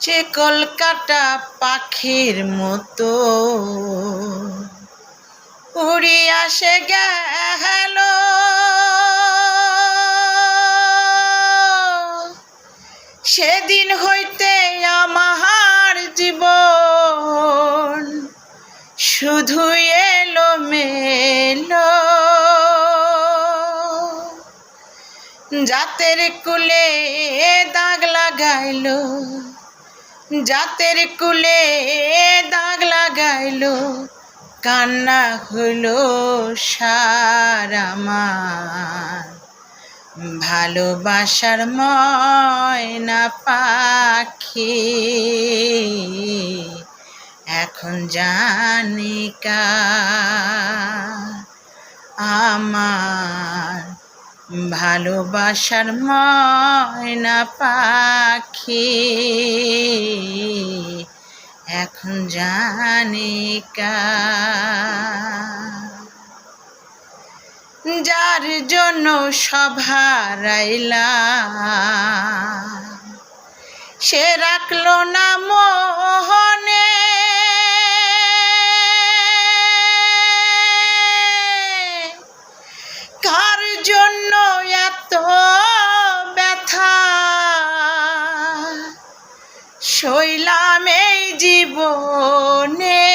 যে কলকাতা পাখির মতো। উড়িয়া সে গেল। সেদিন হইতে আমার জীবন শুধু এলো মেলো জাতের কুলে দাগ লাগাইলো। জাতের কুলে দাগ লাগাইল কান্না হলো সার আমার। ভালোবাসার ময়না পাখি এখন জানিকা আমার। ভালোবাসার ময়না পাখি এখন জানিকা যার জন্য সভারাইলা সে রাখল না শৈলাম এই জীবনে।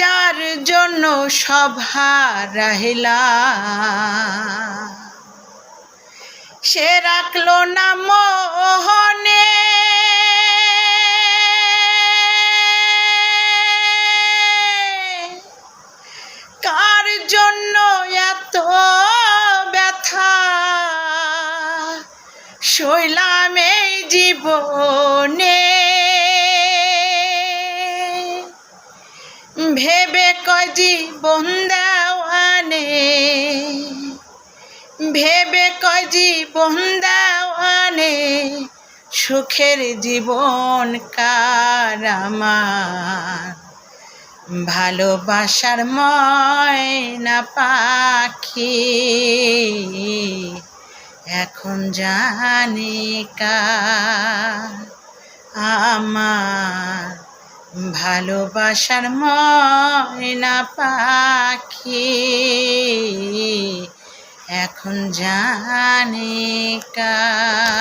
যার জন্য সভা রহিলা সে রাখল না শৈলাম এই জীবনে। ভেবে কজি বন্দাওয়ানে ভেবে কজি বন্দাওয়ানে সুখের জীবন কার আমার? ভালোবাসার ময়না পাখি। এখন জানি কা আমার ভালোবাসার ময়না পাখি। এখন জানি কার